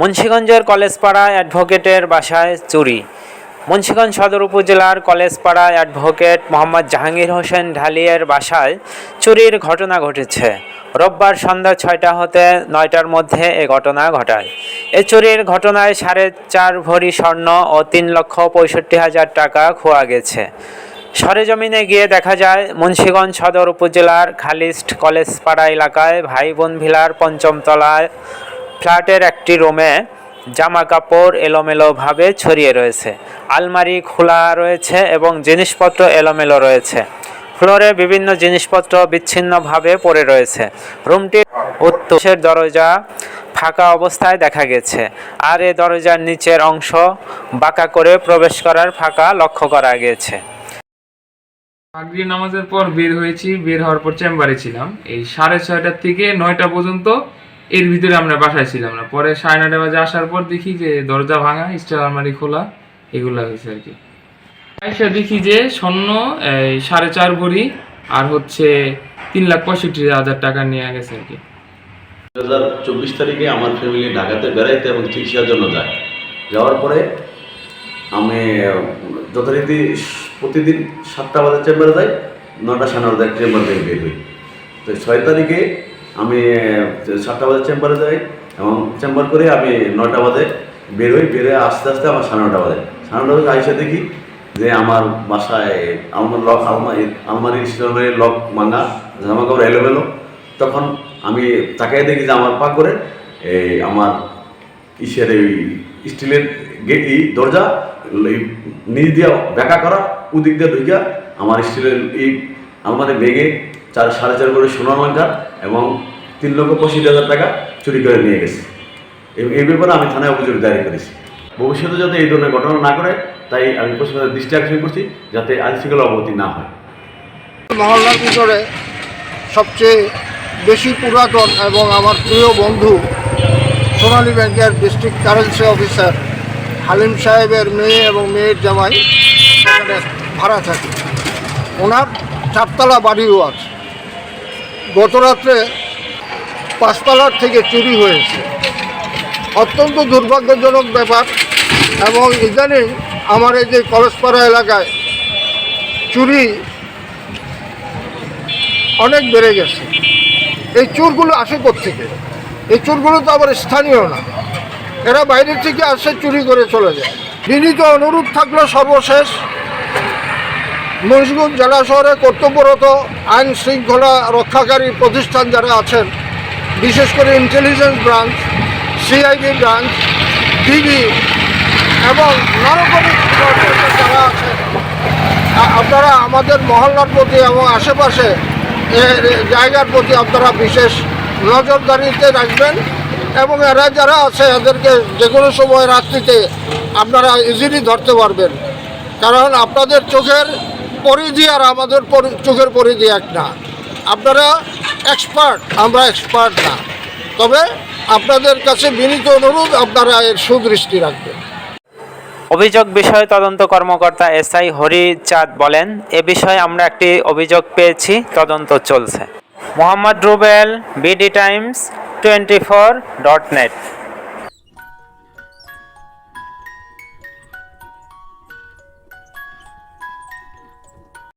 মুন্সীগঞ্জের কলেজপাড়া অ্যাডভোকেটের বাসায় চুরি। মুন্সীগঞ্জ সদর উপজেলার কলেজপাড়া অ্যাডভোকেট মোহাম্মদ জাহাঙ্গীর হোসেন ঢালিয়ের বাসায় চুরির ঘটনা ঘটেছে। রোববার সন্ধ্যা ছয়টা হতে নয়টার মধ্যে এ ঘটনা ঘটায়। এ চুরির ঘটনায় সাড়ে চার ভরি স্বর্ণ ও তিন লক্ষ পঁয়ষট্টি হাজার টাকা খোয়া গেছে। সরেজমিনে গিয়ে দেখা যায়, মুন্সীগঞ্জ সদর উপজেলার খালিস্ট কলেজপাড়া এলাকায় ভাই বোন ভিলার পঞ্চম তলায় ফ্ল্যাটের একটি রুমে জামা কাপড় এলোমেলোভাবে ছড়িয়ে রয়েছে। আলমারি খোলা রয়েছে এবং জিনিসপত্র এলোমেলো রয়েছে। ফ্লোরে বিভিন্ন জিনিসপত্র বিচ্ছিন্নভাবে পড়ে রয়েছে। রুমটির উত্তরের দরজা ফাঁকা অবস্থায় দেখা গেছে। আর এ দরজার নিচের অংশ বাঁকা করে প্রবেশ করার ফাঁকা লক্ষ্য করা গেছে। মাগরিব নামাজের পর বের হয়েছি। বের হওয়ার পর চেম্বারে ছিলাম। এই সাড়ে ছয়টার থেকে নয়টা পর্যন্ত এর ভিতরে আমরা বাসায় ছিলাম না। পরে সাড়ে নটা বাজে আসার পর দেখি যে দরজা ভাঙা স্টার আলমারি খোলা, এগুলা হয়েছে আর কি। এসে দেখি যে স্বর্ণ সাড়ে চার ভরি আর হচ্ছে তিন লাখ পঁয়ষট্টি হাজার টাকা নিয়ে গেছে আর কি। দু হাজার চব্বিশ তারিখে আমার ফ্যামিলি ঢাকাতে বেড়াইতে এবং চিকিৎসার জন্য যায়। যাওয়ার পরে আমি, যথারীতি প্রতিদিন সাতটা বাজে চেম্বারে যাই নটা সাড়ে নটায় চেম্বার থেকে বের হই। তো ছয় তারিখে আমি সাতটা বাজে চেম্বারে যাই এবং চেম্বার করে আমি নটা বাজে বের হই বের আস্তে আস্তে আমার সাড়ে নটা বাজে। সাড়ে নটা বাজে আইসা দেখি যে আমার বাসায় আমার লক, আলমারি আলমারি স্টোরের লক ভাঙা জামা কাপড় এলোমেলো। তখন আমি তাকাই দেখি যে আমার পা করে এই আমার ইসের এই স্টিলের গেট, এই দরজা নিচ দিয়ে ব্যাকা করা উদিক দিয়ে ঢুকিয়া আমার স্টিলের এই আলমারি ভেঙে চার সাড়ে চার করে সোনার লঙ্কা এবং তিন লক্ষ পঁচিশ হাজার টাকা চুরি করে নিয়ে গেছে। এই ব্যাপারে আমি থানায় অভিযোগ দায়ের করেছি। ভবিষ্যতে যাতে এই ধরনের ঘটনা না করে তাই আমি প্রশ্নের দৃষ্টি আকর্ষণ করছি যাতে আইন শৃঙ্খলা অবনতি না হয়। মহল্লার ভিতরে সবচেয়ে বেশি পুরাতন এবং আমার প্রিয় বন্ধু সোনালী ব্যাংকের ডিস্ট্রিক্ট কারেন্সি অফিসার হালিম সাহেবের মেয়ে এবং মেয়ের জামাই ভাড়া থাকে। ওনার চারতলা বাড়িও আছে। গতরাত্রে পাঁচতলার থেকে চুরি হয়েছে। অত্যন্ত দুর্ভাগ্যজনক ব্যাপার এবং ইদানিং আমার এই যে কলেজপাড়া এলাকায় চুরি অনেক বেড়ে গেছে। এই চোরগুলো আসে থেকে এই চোরগুলো তো আবার স্থানীয় না। এরা বাইরের থেকে আসে, চুরি করে চলে যায়। বিনীত অনুরোধ থাকল সর্বশেষ মুন্সিগঞ্জ জেলা শহরে কর্তব্যরত আইন শৃঙ্খলা রক্ষাকারী প্রতিষ্ঠান যারা আছেন, বিশেষ করে intelligence branch CID branch DB এবং নারকমিক যারা আছেন আপনারা আমাদের মহল্লার প্রতি এবং আশেপাশে জায়গার প্রতি আপনারা বিশেষ নজরদারিতে রাখবেন এবং এরা যারা আছে, এদেরকে যে কোনো সময় রাত্রিতে আপনারা ইজিলি ধরতে পারবেন। কারণ আপনাদের চোখের পরিধি আর আমাদের চোখের পরিধি এক না। আপনারা এক্সপার্ট আমরা এক্সপার্ট না। তবে আপনাদের কাছে বিনীত অনুরোধ, আপনারা এর সুদৃষ্টি রাখবেন। অভিযোগ বিষয়ে তদন্ত কর্মকর্তা এস এসআই হরিচাঁদ বলেন, এ বিষয়ে আমরা একটি অভিযোগ পেয়েছি, তদন্ত চলছে। Mohammad Rubel, BD Times, twenty four dot net.